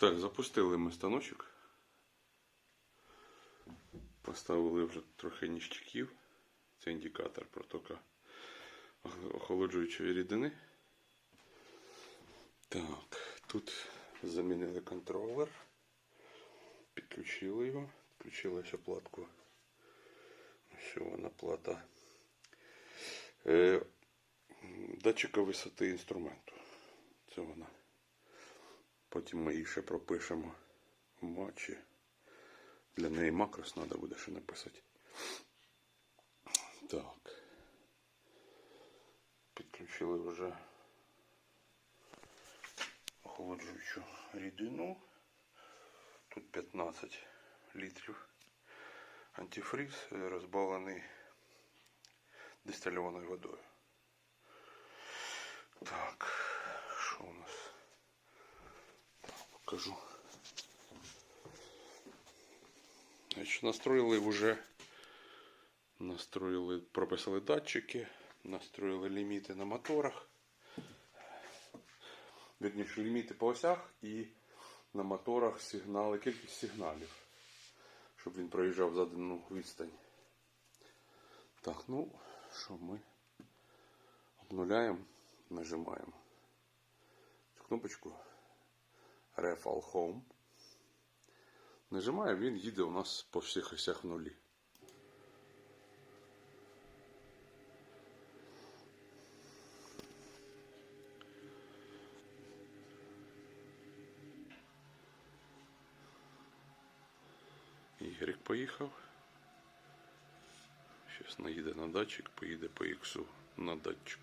Так, запустили ми станочок. Поставили вже трохи ніщиків. Це індикатор протока охолоджуючої рідини. Так, тут замінили контролер. Підключили його. Підключили ще платку. Що вона плата. Е, датчика висоти інструменту. Це вона. Потім ми її ще пропишемо в матчі. Для неї макрос треба буде ще написати. Так. Підключили вже охолоджуючу рідину. Тут 15 літрів. Антифриз розбавлений дистильованою водою. Так, що у нас? Так, покажу. Значить, настроїли вже, настроїли, прописали датчики, настроїли ліміти на моторах. Вірніше, ліміти по осях і на моторах сигнали, кількість сигналів, щоб він проїжджав задану відстань. Так, ну, що ми обнуляємо, нажимаємо цю кнопочку Refall Home. Нажимаємо, він їде у нас по всіх осях в нулі. Ігрик поїхав. Зараз наїде на датчик, поїде по іксу на датчик.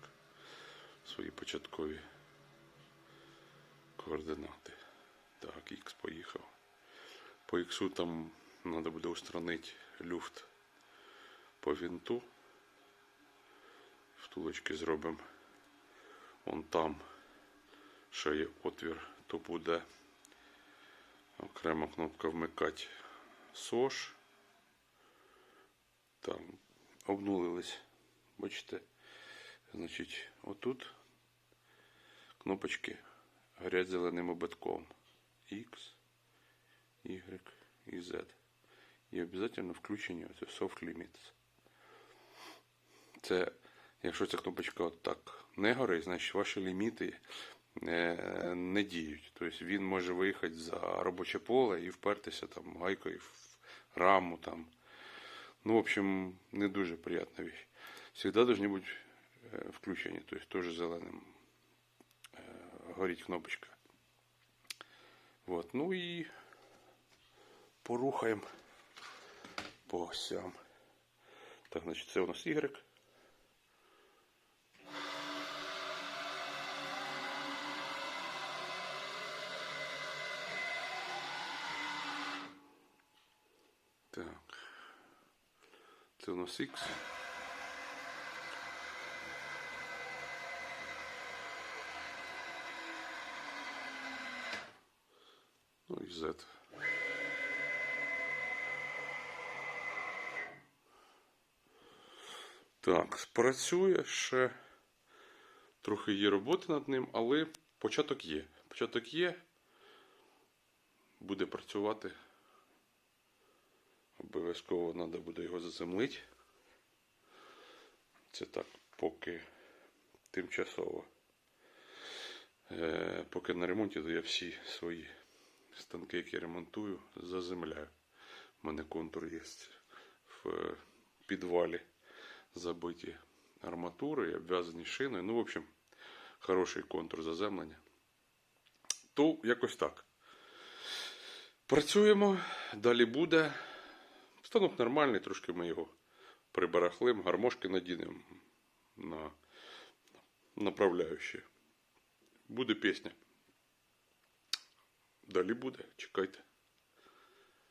Свої початкові координати. Так, ікс поїхав. По іксу там треба буде устранити люфт по винту. Втулочки зробимо. Вон там ще є отвір, то буде окрема кнопка вмикати СОЖ. Там обнулились. Бачите, значить, отут кнопочки горять зеленим ободком. X, Y і Z. І обов'язково включені оце Soft Limits. Це, якщо ця кнопочка отак не горить, значить ваші ліміти не, не діють. Тобто він може виїхати за робоче поле і впертися там гайкою в раму там. Ну, в общем, не дуже приятна вещь. Всегда должны быть э, включені, то есть тоже зеленим э, горить кнопочка. Вот, ну і порухаємо по осям. Так, значить, це у нас Y. Так. Це у нас X. і Z. Так, спрацює ще трохи є роботи над ним, але початок є. Початок є. Буде працювати. Обов'язково треба буде його заземлити. Це так, поки тимчасово. Е, поки на ремонті, то я всі свої станки, які ремонтую, заземляю. У мене контур є в підвалі забиті арматури, обв'язані шиною. Ну, в общем, хороший контур заземлення. То якось так. Працюємо, далі буде. Станок нормальний, трошки ми його прибарахлим, гармошки надінемо на направляючі. Буде пісня. Далі буде, чекайте.